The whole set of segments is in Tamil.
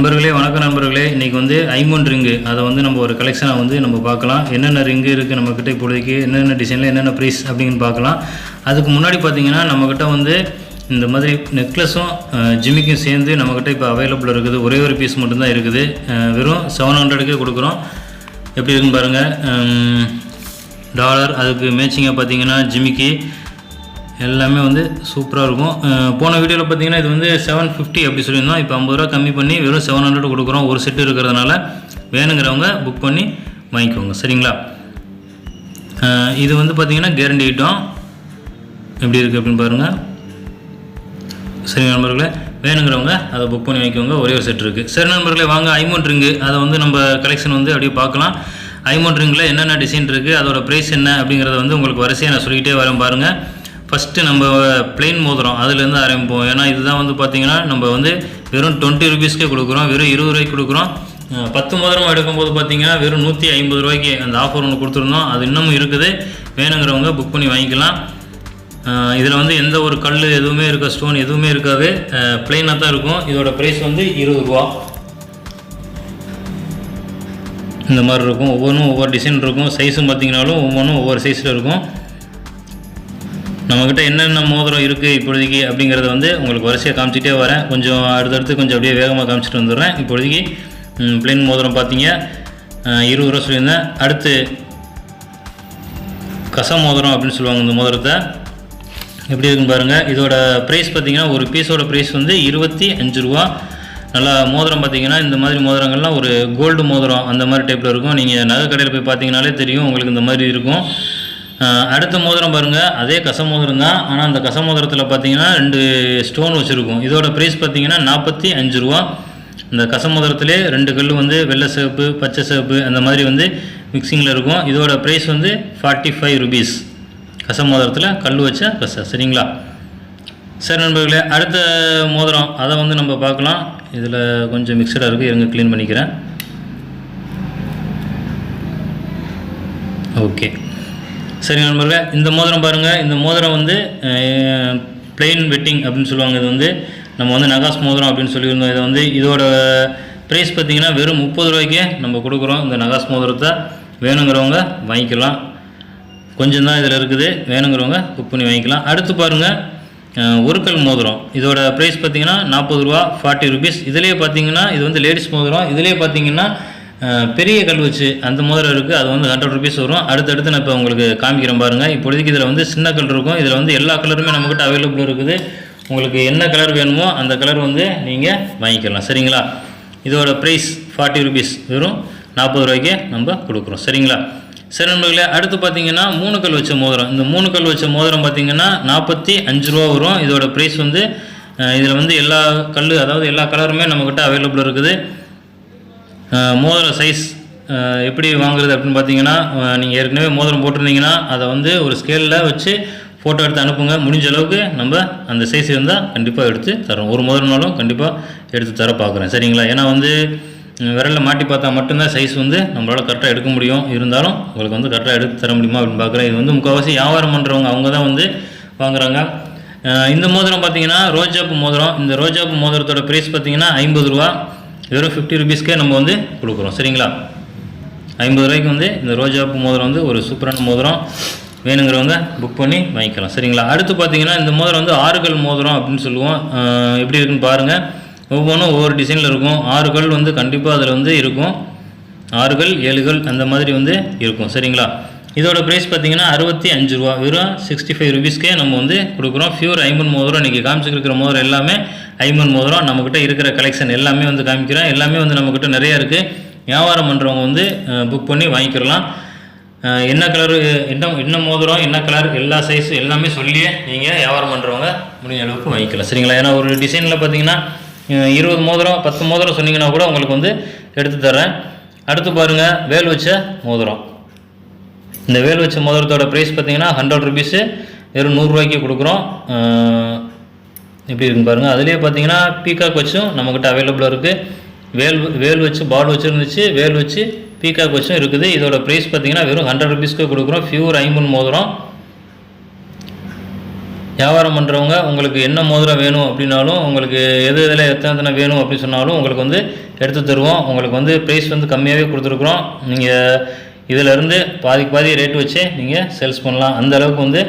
நண்பர்களே வணக்கம் நண்பர்களே. இன்றைக்கி வந்து ஐமோன் ரிங்கு அதை வந்து நம்ம ஒரு கலெக்ஷனாக வந்து நம்ம பார்க்கலாம். என்னென்ன ரிங்கு இருக்குது நம்மக்கிட்ட இப்போதைக்கு என்னென்ன டிசைனில் என்னென்ன ப்ரைஸ் அப்படின்னு பார்க்கலாம். அதுக்கு முன்னாடி பார்த்திங்கன்னா நம்மக்கிட்ட வந்து இந்த மாதிரி நெக்லஸும் ஜிமிக்கும் சேர்ந்து நம்மக்கிட்ட இப்போ அவைலபிள் இருக்குது. ஒரே ஒரு பீஸ் மட்டும்தான் இருக்குது. வெறும் செவன் ஹண்ட்ரடுக்கே கொடுக்குறோம். எப்படி இருக்குன்னு பாருங்கள் டாலர் அதுக்கு மேட்சிங்காக பார்த்தீங்கன்னா ஜிமிக்கி எல்லாமே வந்து சூப்பராக இருக்கும். போன வீடியோவில் பார்த்தீங்கன்னா இது வந்து செவன் ஃபிஃப்டி அப்படி சொல்லியிருந்தோம். இப்போ ஐம்பது ரூபா கம்மி பண்ணி வெறும் செவன் ஹண்ட்ரட் கொடுக்குறோம். ஒரு செட்டு இருக்கிறதுனால வேணுங்கிறவங்க புக் பண்ணி வாங்கிக்கோங்க. சரிங்களா? இது வந்து பார்த்தீங்கன்னா கேரண்டி ஐட்டம் எப்படி இருக்குது அப்படின்னு பாருங்கள் சரி நண்பர்களே வேணுங்கிறவங்க அதை புக் பண்ணி வாங்கிக்கோங்க. ஒரே ஒரு செட் இருக்குது சரி நண்பர்களே வாங்க ஐமோன் ரிங்கு. அதை வந்து நம்ம கலெக்ஷன் வந்து அப்படியே பார்க்கலாம். ஐமோன் ரிங்கில் என்னென்ன டிசைன் இருக்குது அதோட ப்ரைஸ் என்ன அப்படிங்கிறத வந்து உங்களுக்கு வரிசையாக நான் சொல்லிக்கிட்டே வரேன் பாருங்கள் ஃபஸ்ட்டு நம்ம பிளெயின் மோதிரம் அதுலேருந்து ஆரம்பிப்போம். ஏன்னா இதுதான் வந்து பார்த்திங்கன்னா நம்ம வந்து வெறும் டுவெண்ட்டி ருபீஸ்க்கே கொடுக்குறோம். வெறும் இருபது ரூபாய்க்கு கொடுக்குறோம். பத்து மோதிரம் எடுக்கும்போது பார்த்திங்கன்னா வெறும் நூற்றி ஐம்பது ரூபாய்க்கு அந்த ஆஃபர் ஒன்று கொடுத்துருந்தோம். அது இன்னமும் இருக்குது. வேணுங்கிறவங்க புக் பண்ணி வாங்கிக்கலாம். இதில் வந்து எந்த ஒரு கல் எதுவுமே இருக்க ஸ்டோன் எதுவுமே இருக்காது. பிளெயினாக தான் இருக்கும். இதோட ப்ரைஸ் வந்து இருபது ரூபா. இந்த மாதிரி இருக்கும். ஒவ்வொன்றும் ஒவ்வொரு டிசைன் இருக்கும். சைஸும் பார்த்திங்கனாலும் ஒவ்வொன்றும் ஒவ்வொரு சைஸில் இருக்கும். நம்மக்கிட்ட என்னென்ன மோதிரம் இருக்குது இப்பொழுதைக்கு அப்படிங்கிறத வந்து உங்களுக்கு வரிசையாக காமிச்சிட்டே வரேன். கொஞ்சம் அடுத்தடுத்து கொஞ்சம் அப்படியே வேகமாக காமிச்சிட்டு வந்துடுறேன். இப்பொழுதைக்கு பிளெயின் மோதிரம் பார்த்தீங்க இருபது ரூபா சொல்லியிருந்தேன். அடுத்து கச மோதிரம் அப்படின்னு சொல்லுவாங்க இந்த மோதிரத்தை. எப்படி இருக்குன்னு பாருங்கள் இதோட ப்ரைஸ் பார்த்தீங்கன்னா ஒரு பீஸோட ப்ரைஸ் வந்து இருபத்தி அஞ்சு ரூபா. நல்லா மோதிரம் பார்த்தீங்கன்னா இந்த மாதிரி மோதிரங்கள்லாம் ஒரு கோல்டு மோதிரம் அந்த மாதிரி டைப்பில் இருக்கும். நீங்கள் நகை கடையில் போய் பார்த்தீங்கனாலே தெரியும். உங்களுக்கு இந்த மாதிரி இருக்கும். அடுத்த மோதிரம் பாருங்கள் அதே கச மோதிரம் தான். ஆனால் அந்த கச மோதிரத்தில் பார்த்தீங்கன்னா ரெண்டு ஸ்டோன் வச்சுருக்கும். இதோட ப்ரைஸ் பார்த்தீங்கன்னா நாற்பத்தி அஞ்சு ரூபா. இந்த கச மோதிரத்திலே ரெண்டு கல் வந்து வெள்ளை சிவப்பு பச்சை சிவப்பு அந்த மாதிரி வந்து மிக்சிங்கில் இருக்கும். இதோட ப்ரைஸ் வந்து ஃபார்ட்டி ஃபைவ் ருபீஸ் கச மோதிரத்தில் கல் வச்ச கச. சரிங்களா? சரி நண்பர்களே அடுத்த மோதிரம். அதை வந்து நம்ம பார்க்கலாம். இதில் கொஞ்சம் மிக்சடாக இருக்குது இருங்க க்ளீன் பண்ணிக்கிறேன். ஓகே சரி நண்பர்களே இந்த மோதிரம் பாருங்கள் இந்த மோதிரம் வந்து பிளெயின் வெட்டிங் அப்படின்னு சொல்லுவாங்க. இது வந்து நம்ம வந்து நகாஸ் மோதிரம் அப்படின்னு சொல்லியிருந்தோம். இதை வந்து இதோட ப்ரைஸ் பார்த்திங்கன்னா வெறும் முப்பது ரூபாய்க்கே நம்ம கொடுக்குறோம். இந்த நகாஸ் மோதிரத்தை. வேணுங்கிறவங்க வாங்கிக்கலாம். கொஞ்சம் தான் இதில் இருக்குது. வேணுங்கிறவங்க புக் பண்ணி வாங்கிக்கலாம். அடுத்து பாருங்கள் ஒருக்கல் மோதிரம். இதோட ப்ரைஸ் பார்த்தீங்கன்னா நாற்பது ரூபா ஃபார்ட்டி ருபீஸ் இதுலேயே பார்த்தீங்கன்னா இது வந்து லேடிஸ் மோதிரம். இதுலேயே பார்த்தீங்கன்னா பெரிய கல் வச்சு அந்த மோதிரம் இருக்குது அது வந்து ஹண்ட்ரட் ருபீஸ் வரும். அடுத்தடுத்து நான் இப்போ உங்களுக்கு காமிக்கிறேன் பாருங்கள் இப்போதைக்கு இதில் வந்து சின்ன கல் இருக்கும். இதில் வந்து எல்லா கலருமே நம்மக்கிட்ட அவைலபிள் இருக்குது. உங்களுக்கு என்ன கலர் வேணுமோ அந்த கலர் வந்து நீங்கள் வாங்கிக்கலாம். சரிங்களா? இதோட ப்ரைஸ் ஃபார்ட்டி ருபீஸ் வெறும் நாற்பது ரூபாய்க்கு நம்ம கொடுக்குறோம். சரிங்களா? சரி நண்பர்களே அடுத்து பார்த்தீங்கன்னா மூணு கல் வச்ச மோதிரம். இந்த மூணு கல் வச்ச மோதிரம் பார்த்தீங்கன்னா நாற்பத்தி அஞ்சு ரூபா வரும். இதோட ப்ரைஸ் வந்து இதில் வந்து எல்லா கல் அதாவது எல்லா கலருமே நம்மக்கிட்ட அவைலபிள் இருக்குது. மோதிரம் மோதிர சைஸ் எப்படி வாங்குறது அப்படின்னு பார்த்தீங்கன்னா நீங்கள் ஏற்கனவே மோதிரம் போட்டிருந்தீங்கன்னா அதை வந்து ஒரு ஸ்கேலில் வச்சு ஃபோட்டோ எடுத்து அனுப்புங்க. முடிஞ்ச அளவுக்கு நம்ம அந்த சைஸ் இருந்தால் கண்டிப்பாக எடுத்து தரோம் ஒரு மோதிரம்னாலும் கண்டிப்பாக எடுத்து தர பார்க்குறேன். சரிங்களா? ஏன்னா வந்து விரலில் மாட்டி பார்த்தா மட்டும்தான் சைஸ் வந்து நம்மளால் கரெக்டாக எடுக்க முடியும். இருந்தாலும் உங்களுக்கு வந்து கரெக்டாக எடுத்து தர முடியுமா அப்படின்னு பார்க்குறேன். இது வந்து முக்கால்வாசி வியாபாரம் பண்ணுறவங்க அவங்க தான் வந்து வாங்குறாங்க. இந்த மோதிரம் பார்த்தீங்கன்னா ரோஜாப்பு மோதிரம். இந்த ரோஜாப்பு மோதிரத்தோட ப்ரைஸ் பார்த்தீங்கன்னா ஐம்பது ரூபா. வெறும் ஃபிஃப்டி ருபீஸ்க்கே நம்ம வந்து கொடுக்குறோம். சரிங்களா? ஐம்பது ரூபாய்க்கு வந்து இந்த ரோஜாப்பு மோதிரம் வந்து ஒரு சூப்பரான மோதிரம் வேணுங்கிறவங்க புக் பண்ணி வாங்கிக்கலாம். சரிங்களா? அடுத்து பார்த்தீங்கன்னா இந்த மோதிரம் வந்து ஆறுகள் மோதிரம் அப்படின்னு சொல்லுவோம். எப்படி இருக்குன்னு பாருங்கள் ஒவ்வொன்றும் ஒவ்வொரு டிசைனில் இருக்கும். ஆறுகள் வந்து கண்டிப்பாக அதில் வந்து இருக்கும். ஆறுகள் ஏழுகள் அந்த மாதிரி வந்து இருக்கும். சரிங்களா? இதோட ப்ரைஸ் பார்த்தீங்கன்னா அறுபத்தி அஞ்சு ரூபா. வெறும் சிக்ஸ்டி ஃபைவ் ருபீஸ்க்கே நம்ம வந்து கொடுக்குறோம். ஃபியூர் ஐமன் மோதிரம் இன்றைக்கி காமிச்சிருக்கிற மோதிரம் எல்லாமே ஐமன் மோதிரம் நம்மக்கிட்ட இருக்கிற கலெக்ஷன் எல்லாமே வந்து காமிக்கிறோம். எல்லாமே வந்து நம்மக்கிட்ட நிறையா இருக்குது வியாபாரம் பண்ணுறவங்க வந்து புக் பண்ணி வாங்கிக்கிறலாம். என்ன கலரு என்ன என்ன மோதிரம் என்ன கலர் எல்லா சைஸும் எல்லாமே சொல்லியே நீங்கள் வியாபாரம் பண்ணுறவங்க முடிஞ்ச அளவுக்கு வாங்கிக்கலாம். சரிங்களா? ஏன்னா ஒரு டிசைனில் பார்த்தீங்கன்னா இருபது மோதிரம் பத்து மோதிரம் சொன்னீங்கன்னா கூட உங்களுக்கு வந்து எடுத்து தரேன் அடுத்து பாருங்கள் வேல் வச்ச மோதிரம் இந்த வேல் வச்ச மோதிரத்தோட ப்ரைஸ் பார்த்தீங்கன்னா ஹண்ட்ரட் ருபீஸு வெறும் நூறுரூவாய்க்கு கொடுக்குறோம். அஹ் எப்படி இருக்குன்னு பாருங்கள் அதுலேயே பார்த்தீங்கன்னா பீகாக் வச்சும் நம்மக்கிட்ட அவைலபிளாக இருக்குது வேல் வேல் வச்சு பால் வச்சுருந்துச்சு வேல் வச்சு பீகாக் வச்சும் இருக்குது. இதோட ப்ரைஸ் பார்த்தீங்கன்னா வெறும் ஹண்ட்ரட் ருபீஸ்க்கு கொடுக்குறோம். ஃபியூர் ஐம்பன் மோதிரம். வியாபாரம் பண்ணுறவங்க உங்களுக்கு என்ன மோதிரம் வேணும் அப்படின்னாலும் உங்களுக்கு எது இதில் எத்தனை எத்தனை வேணும் அப்படின்னு சொன்னாலும் உங்களுக்கு வந்து எடுத்து தருவோம். உங்களுக்கு வந்து ப்ரைஸ் வந்து கம்மியாகவே கொடுத்துருக்குறோம். நீங்கள் இதிலேருந்து பாதிக்கு பாதி ரேட் வச்சு நீங்கள் சேல்ஸ் பண்ணலாம். அந்த அளவுக்கு வந்து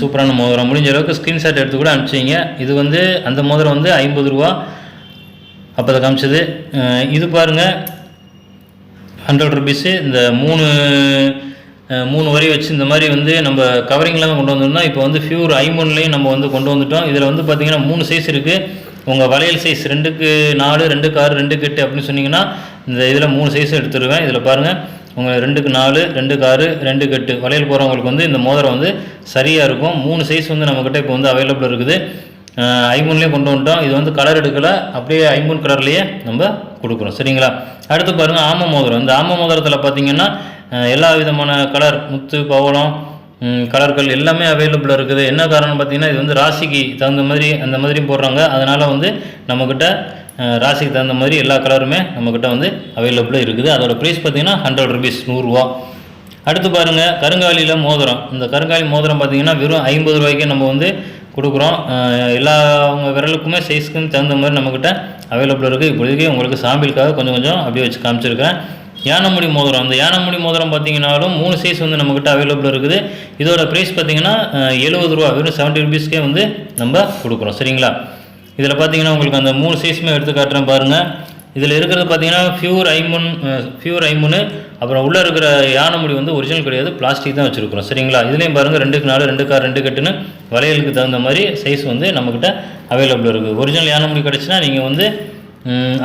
சூப்பரான மோதிரம். முடிஞ்ச அளவுக்கு ஸ்க்ரீன்ஷாட் எடுத்து கூட அனுப்பிச்சிங்க. இது வந்து அந்த மோதிரம் வந்து ஐம்பது ரூபா அப்போ அதை காமிச்சது இது பாருங்கள் ஹண்ட்ரட் ருபீஸு இந்த மூணு மூணு வரி வச்சு இந்த மாதிரி வந்து நம்ம கவரிங்லாம் கொண்டு வந்திருந்தோம் இப்போ வந்து ஃபியூர் ஐமோன்லேயும் நம்ம வந்து கொண்டு வந்துட்டோம். இதில் வந்து பார்த்தீங்கன்னா மூணு சைஸ் இருக்குது உங்கள் வளையல் சைஸ் ரெண்டுக்கு நாலு ரெண்டுக்கு ஆறு ரெண்டுக்கு எட்டு அப்படின்னு சொன்னிங்கன்னா இந்த இதில் மூணு சைஸ் எடுத்துருவேன். இதில் பாருங்கள் உங்களுக்கு ரெண்டுக்கு நாலு ரெண்டுக்கு ஆறு ரெண்டுக்கு எட்டு. வளையல் போகிறவங்களுக்கு வந்து இந்த மோதிரம் வந்து சரியாக இருக்கும். மூணு சைஸ் வந்து நம்மக்கிட்ட இப்போ வந்து அவைலபிள் இருக்குது. ஐமூன்லேயே கொண்டு வந்துட்டோம். இது வந்து கலர் எடுக்கலை. அப்படியே ஐமூன் கலர்லேயே நம்ம கொடுக்குறோம். சரிங்களா? அடுத்து பாருங்கள் ஆம மோதிரம். இந்த ஆம மோதிரத்தில் பார்த்தீங்கன்னா எல்லா விதமான கலர் முத்து பவளம் கலர்கள் எல்லாமே அவைலபிளாக இருக்குது. என்ன காரணம் பார்த்தீங்கன்னா இது வந்து ராசிக்கு தகுந்த மாதிரி அந்த மாதிரியும் போடுறாங்க. அதனால் வந்து நம்மக்கிட்ட ராசிக்கு தகுந்த மாதிரி எல்லா கலருமே நம்மக்கிட்ட வந்து அவைலபிளாக இருக்குது. அதோட ப்ரைஸ் பார்த்தீங்கன்னா ஹண்ட்ரட் ருபீஸ் நூறுரூவா அடுத்து பாருங்கள் கருங்காலியில் மோதிரம். இந்த கருங்காலி மோதிரம் பார்த்தீங்கன்னா வெறும் ஐம்பது ரூபாய்க்கு நம்ம வந்து கொடுக்குறோம். எல்லா அவங்க விரலுக்குமே சைஸ்க்கும் தகுந்த மாதிரி நம்மக்கிட்ட அவைலபிள் இருக்குது. இப்போதைக்கு உங்களுக்கு சாம்பிளுக்காக கொஞ்சம் கொஞ்சம் அப்படியே வச்சு காமிச்சிருக்கேன் யானைமுடி மோதிரம். அந்த யானைமுடி மோதிரம் பார்த்தீங்கன்னாலும் மூணு சைஸ் வந்து நம்மக்கிட்ட அவைலபிள் இருக்குது. இதோட ப்ரைஸ் பார்த்தீங்கன்னா எழுபது ரூபா. வெறும் செவன்ட்டி ருபீஸ்க்கே வந்து நம்ம கொடுக்குறோம். சரிங்களா? இதில் பார்த்தீங்கன்னா உங்களுக்கு அந்த மூணு சைஸுமே எடுத்து காட்டுறேன் பாருங்கள் இதில் இருக்கிறது பார்த்தீங்கன்னா ஃபியூர் ஐமுன் ஃபியூர் ஐமுன்னு அப்புறம் உள்ளே இருக்கிற யானை முடி வந்து ஒரிஜினல் கிடையாது பிளாஸ்டிக் தான் வச்சுருக்கிறோம். சரிங்களா? இதுலேயும் பாருங்கள் ரெண்டுக்கு நாலு ரெண்டு கார் ரெண்டு கட்டுன்னு வளையலுக்கு தகுந்த மாதிரி சைஸ் வந்து நம்மக்கிட்ட அவைலபிள் இருக்குது ஒரிஜினல் யானைமுடி கிடச்சின்னா நீங்கள் வந்து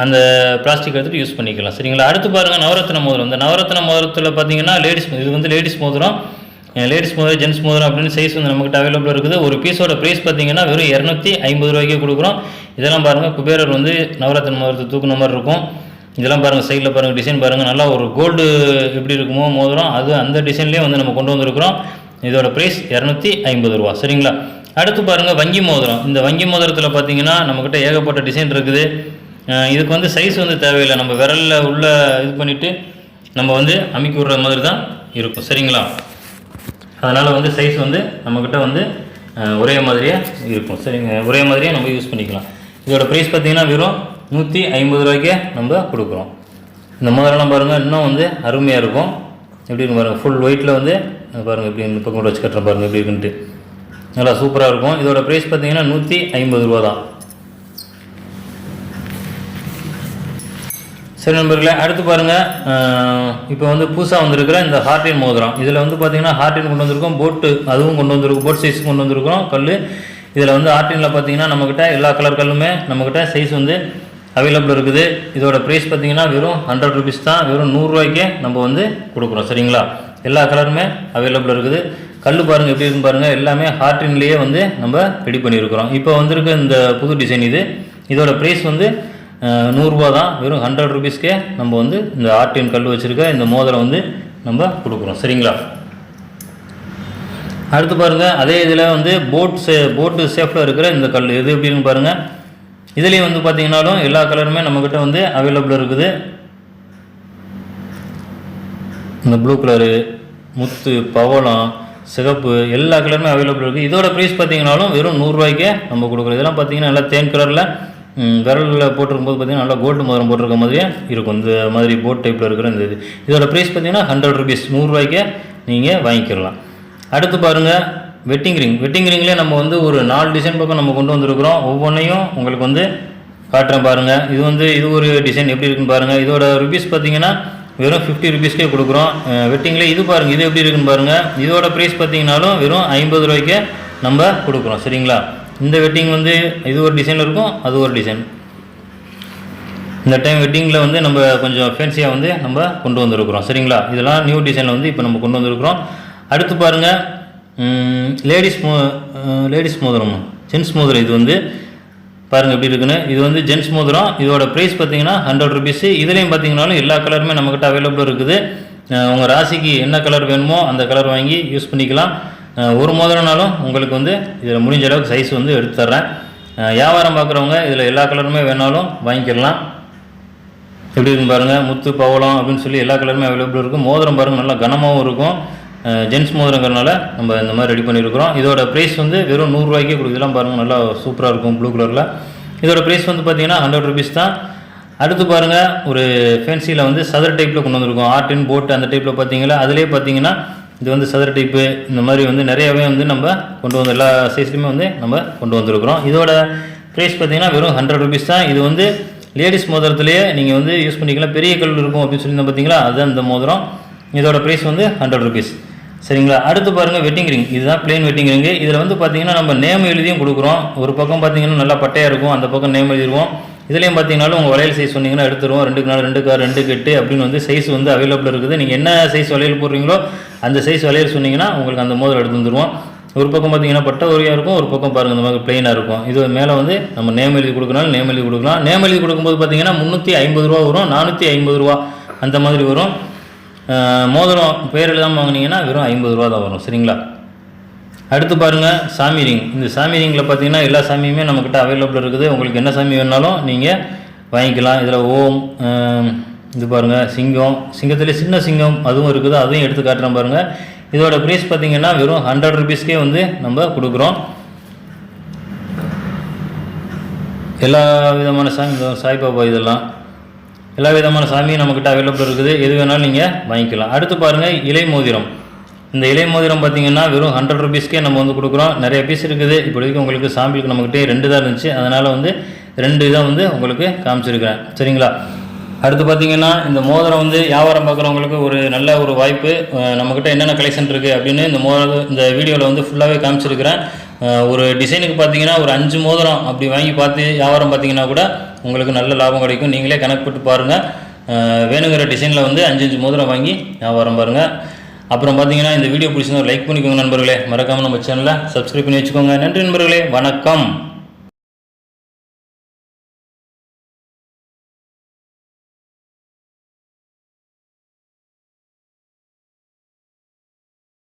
அந்த பிளாஸ்டிக் எடுத்துகிட்டு யூஸ் பண்ணிக்கலாம். சரிங்களா? அடுத்து பாருங்கள் நவரத்ன மோதிரம். இந்த நவரத்ன மோதிரத்தில் பார்த்தீங்கன்னா லேடிஸ் இது வந்து லேடிஸ் மோதிரம். லேடிஸ் மோதிரம் ஜென்ஸ் மோதிரம் அப்படின்னு சைஸ் வந்து நம்மகிட்ட அவைலபிள் இருக்குது. ஒரு பீஸோட ப்ரைஸ் பார்த்தீங்கன்னா வெறும் இரநூத்தி ஐம்பது ரூபாய்க்கே கொடுக்குறோம். இதெல்லாம் பாருங்கள் குபேரர் வந்து நவரத்ன மோதிரத்தை தூக்குன மாதிரி இருக்கும். இதெல்லாம் பாருங்கள் சைடில் பாருங்கள் டிசைன் பாருங்கள் நல்லா ஒரு கோல்டு எப்படி இருக்குமோ மோதிரம் அது அந்த டிசைன்லேயே வந்து நம்ம கொண்டு வந்திருக்கிறோம். இதோட ப்ரைஸ் இரநூத்தி ஐம்பது ரூபா சரிங்களா? அடுத்து பாருங்கள் வங்கி மோதிரம். இந்த வங்கி மோதிரத்தில் பார்த்தீங்கன்னா நம்மக்கிட்ட ஏகப்பட்ட டிசைன் இருக்குது. இதுக்கு வந்து சைஸ் வந்து தேவையில்லை. நம்ம விரலில் உள்ள இது பண்ணிவிட்டு நம்ம வந்து அமைக்கி விடுற மாதிரி தான் இருக்கும் சரிங்களா? அதனால் வந்து சைஸ் வந்து நம்மக்கிட்ட வந்து ஒரே மாதிரியே இருக்கும். சரிங்க? ஒரே மாதிரியே நம்ம யூஸ் பண்ணிக்கலாம். இதோட ப்ரைஸ் பார்த்தீங்கன்னா வெறும் நூற்றி ஐம்பது ரூபாய்க்கே நம்ம கொடுக்குறோம். இந்த மாதிரிலாம் பாருங்கள் இன்னும் வந்து அருமையாக இருக்கும். எப்படின்னு பாருங்கள் ஃபுல் ஒயிட்டில் வந்து பாருங்கள் எப்படி இப்போ கூட வச்சு கட்டுறேன் பாருங்கள் எப்படி இருக்குன்ட்டு. நல்லா சூப்பராக இருக்கும். இதோட ப்ரைஸ் பார்த்தீங்கன்னா நூற்றி ஐம்பது ரூபா தான். சரி நண்பர்களே அடுத்து பாருங்கள் இப்போ வந்து புதுசாக வந்திருக்கிற இந்த ஹார்டின் மோதிரம். இதில் வந்து பார்த்தீங்கன்னா ஹார்டின் கொண்டு வந்திருக்கோம் போட்டு அதுவும் கொண்டு வந்திருக்கோம் போட் சைஸ் கொண்டு வந்திருக்கிறோம் கல் இதில் வந்து ஹார்டினில் பார்த்தீங்கன்னா நம்மக்கிட்ட எல்லா கலர் கல்லுமே நம்மக்கிட்ட சைஸ் வந்து அவைலபிள் இருக்குது. இதோட ப்ரைஸ் பார்த்தீங்கன்னா வெறும் ஹண்ட்ரட் ருபீஸ் தான் வெறும் நூறுரூவாய்க்கே நம்ம வந்து கொடுக்குறோம் சரிங்களா? எல்லா கலருமே அவைலபிள் இருக்குது. கல் பாருங்கள் எப்படி இருக்குன்னு பாருங்கள் எல்லாமே ஹார்டின்லேயே வந்து நம்ம ரெடி பண்ணியிருக்கிறோம். இப்போ வந்திருக்க இந்த புது டிசைன் இது. இதோட ப்ரைஸ் வந்து நூறுரூவா தான் வெறும் ஹண்ட்ரட் ருபீஸ்க்கே நம்ம வந்து இந்த ஆர்டிஎன் கல் வச்சுருக்க இந்த மோதிரம் வந்து நம்ம கொடுக்குறோம். சரிங்களா? அடுத்து பாருங்கள் அதே இதில் வந்து போட் சே போட்டு சேஃபில் இருக்கிற இந்த கல். எது எப்படின்னு பாருங்கள் இதுலேயும் வந்து பார்த்தீங்கனாலும் எல்லா கலருமே நம்மக்கிட்ட வந்து அவைலபிள் இருக்குது. இந்த ப்ளூ கலரு முத்து பவளம் சிகப்பு எல்லா கலருமே அவைலபிள் இருக்குது இதோட ப்ரைஸ் பார்த்தீங்கனாலும் வெறும் நூறுரூவாய்க்கே நம்ம கொடுக்குறோம். இதெல்லாம் பார்த்தீங்கன்னா நல்லா தேன் கலரில் விரலில் போட்டிருக்கும்போது பார்த்தீங்கன்னா நல்லா கோல்டு மோதிரம் போட்டிருக்க மாதிரியே இருக்கும். இந்த மாதிரி போட் டைப்பில் இருக்கிற இந்த இது. இதோட ப்ரைஸ் பார்த்தீங்கன்னா ஹண்ட்ரட் ருபீஸ் நூறுரூவாய்க்கே நீங்கள் வாங்கிக்கிடலாம் அடுத்து பாருங்கள் வெட்டிங் ரிங் வெட்டிங் ரிங்லேயே நம்ம வந்து ஒரு நாலு டிசைன் பக்கம் நம்ம கொண்டு வந்திருக்கிறோம். ஒவ்வொன்றையும் உங்களுக்கு வந்து காட்டுறேன் பாருங்கள் இது வந்து இது ஒரு டிசைன் எப்படி இருக்குன்னு பாருங்கள் இதோட ருபீஸ் பார்த்தீங்கன்னா வெறும் ஃபிஃப்டி ருபீஸ்க்கே கொடுக்குறோம். வெட்டிங்கில் இது பாருங்கள் இது எப்படி இருக்குன்னு பாருங்கள் இதோட ப்ரைஸ் பார்த்தீங்கன்னாலும் வெறும் ஐம்பது ரூபாய்க்கே நம்ம கொடுக்குறோம். சரிங்களா? இந்த வெட்டிங் வந்து இது ஒரு டிசைன் இருக்கும் அது ஒரு டிசைன் இந்த டைம் வெட்டிங்கில் வந்து நம்ம கொஞ்சம் ஃபேன்சியாக வந்து நம்ம கொண்டு வந்திருக்கிறோம். சரிங்களா? இதெல்லாம் நியூ டிசைனில் வந்து இப்போ நம்ம கொண்டு வந்திருக்கிறோம். அடுத்து பாருங்கள் லேடிஸ் மோ லேடிஸ் மோதிரம் ஜென்ஸ் மோதிரம் இது வந்து. பாருங்கள் எப்படி இருக்குன்னு. இது வந்து ஜென்ஸ் மோதிரம். இதோட ப்ரைஸ் பார்த்தீங்கன்னா ஹண்ட்ரட் ருபீஸு இதுலேயும் பார்த்தீங்கன்னாலும் எல்லா கலருமே நம்மக்கிட்ட அவைலபிள் இருக்குது. உங்கள் ராசிக்கு என்ன கலர் வேணுமோ அந்த கலர் வாங்கி யூஸ் பண்ணிக்கலாம். ஒரு மோதிரம்னாலும் உங்களுக்கு வந்து இதில் முடிஞ்ச அளவுக்கு சைஸ் வந்து எடுத்து தர்றேன். வியாபாரம் பார்க்குறவங்க இதில் எல்லா கலருமே வேணாலும் வாங்கிக்கலாம். எப்படி இருக்குன்னு பாருங்கள் முத்து பவளம் அப்படின்னு சொல்லி எல்லா கலருமே அவைலபிள் இருக்கும் மோதிரம் பாருங்கள் நல்லா கனமாகவும் இருக்கும். ஜென்ஸ் மோதிரங்கிறனால நம்ம இந்த மாதிரி ரெடி பண்ணியிருக்கிறோம் இதோட ப்ரைஸ் வந்து வெறும் நூறுரூவாய்க்கே கொடுக்கலாம் பாருங்கள் நல்லா சூப்பராக இருக்கும் ப்ளூ கலரில் இதோட ப்ரைஸ் வந்து பார்த்தீங்கன்னா ஹண்ட்ரட் ருபீஸ் தான். அடுத்து பாருங்கள் ஒரு ஃபேன்சியில் வந்து சதர் டைப்பில் கொண்டு வந்திருக்கோம். ஆர்டின் போட் அந்த டைப்பில் பார்த்தீங்களா அதிலே பார்த்தீங்கன்னா இது வந்து சதுர டைப்பு இந்த மாதிரி வந்து நிறையாவே வந்து நம்ம கொண்டு வந்து எல்லா சைஸ்லையுமே வந்து நம்ம கொண்டு வந்திருக்கிறோம். இதோட ப்ரைஸ் பார்த்தீங்கன்னா வெறும் ஹண்ட்ரட் ருபீஸ் தான். இது வந்து லேடிஸ் மோதிரத்துலேயே நீங்கள் வந்து யூஸ் பண்ணிக்கலாம். பெரிய கல் இருக்கும் அப்படின்னு சொல்லி பார்த்தீங்களா? அதுதான் இந்த மோதிரம். இதோட ப்ரைஸ் வந்து ஹண்ட்ரட் ருபீஸ் சரிங்களா? அடுத்து பாருங்கள் வெட்டிங் ரிங் இதுதான் பிளெயின் வெட்டிங் ரிங்கு இதில் வந்து பார்த்தீங்கன்னா நம்ம நேம் எழுதியும் கொடுக்குறோம். ஒரு பக்கம் பார்த்தீங்கன்னா நல்லா பட்டையாக இருக்கும். அந்த பக்கம் நேம் எழுதிருவோம். இதுலேயும் பார்த்தீங்கன்னாலும் உங்கள் வளையல் சைஸ் சொன்னீங்கன்னா எடுத்துருவோம். ரெண்டுக்கு நாள் ரெண்டு கார் ரெண்டு கெட்டு அப்படின்னு வந்து சைஸ் வந்து அவைலபிள் இருக்குது. நீங்கள் என்ன சைஸ் வளையல் போடுறீங்களோ அந்த சைஸ் வளையல் சொன்னீங்கன்னா உங்களுக்கு அந்த மோதல் எடுத்து வந்துருவோம் ஒரு பக்கம் பார்த்தீங்கன்னா பட்ட உரியாக இருக்கும். ஒரு பக்கம் பாருங்கள் இந்த மாதிரி பிளெயினாக இருக்கும். இது மேலே வந்து நம்ம நேம் எழுதி கொடுக்கனாலும் நேம் எழுதி கொடுக்கலாம். நேம் எழுதி கொடுக்கும்போது பார்த்தீங்கன்னா முந்நூற்றி ஐம்பது ரூபா வரும். நானூற்றி ஐம்பது ரூபா அந்த மாதிரி வரும். மோதிரம் பேர் எழுதாமல் வாங்கினீங்கன்னா வெறும் ஐம்பது ரூபா தான் வரும். சரிங்களா? அடுத்து பாருங்கள் சாமி ரிங் இந்த சாமி ரிங்கில் பார்த்தீங்கன்னா எல்லா சாமியுமே நம்மக்கிட்ட அவைலபிள் இருக்குது. உங்களுக்கு என்ன சாமி வேணாலும் நீங்கள் வாங்கிக்கலாம். இதில் ஓம் இது பாருங்கள் சிங்கம். சிங்கத்தில் சின்ன சிங்கம் அதுவும் இருக்குது. அதையும் எடுத்து காட்டுறேன் பாருங்கள் இதோட ப்ரைஸ் பார்த்தீங்கன்னா வெறும் ஹண்ட்ரட் ருபீஸ்க்கே வந்து நம்ம கொடுக்குறோம். எல்லா விதமான சாமி சாய்பாபா இதெல்லாம். எல்லா விதமான சாமியும் நம்மக்கிட்ட அவைலபிள் இருக்குது. எது வேணாலும் நீங்கள் வாங்கிக்கலாம். அடுத்து பாருங்கள் இலை மோதிரம். இந்த இலை மோதிரம் பார்த்தீங்கன்னா வெறும் ஹண்ட்ரட் ருபீஸ்க்கே நம்ம வந்து கொடுக்குறோம். நிறைய பீஸ் இருக்குது. இப்போதைக்கு உங்களுக்கு சாம்பிளுக்கு நம்மக்கிட்டே ரெண்டு தான் இருந்துச்சு. அதனால் வந்து ரெண்டு இதாக வந்து உங்களுக்கு காமிச்சிருக்கிறேன். சரிங்களா? அடுத்து பார்த்தீங்கன்னா இந்த மோதிரம் வந்து வியாபாரம் பார்க்குறவங்களுக்கு ஒரு நல்ல ஒரு வாய்ப்பு. நம்மக்கிட்ட என்னென்ன கலெக்ஷன் இருக்குது அப்படின்னு இந்த மோதிரம் இந்த வீடியோவில் வந்து ஃபுல்லாகவே காமிச்சிருக்கிறேன். ஒரு டிசைனுக்கு பார்த்தீங்கன்னா ஒரு அஞ்சு மோதிரம் அப்படி வாங்கி பார்த்து வியாபாரம் பார்த்தீங்கன்னா கூட உங்களுக்கு நல்ல லாபம் கிடைக்கும். நீங்களே கணக்கு போட்டு பாருங்கள் வேணுங்கிற டிசைனில் வந்து அஞ்சு அஞ்சு மோதிரம் வாங்கி வியாபாரம் பாருங்கள் அப்புறம் பார்த்தீங்கன்னா இந்த வீடியோ பிடிச்சிருந்தா லைக் பண்ணிக்கோங்க நண்பர்களே. மறக்காமல் நம்ம சேனலை சப்ஸ்கிரைப் பண்ணி வச்சுக்கோங்க. நன்றி நண்பர்களே. வணக்கம்.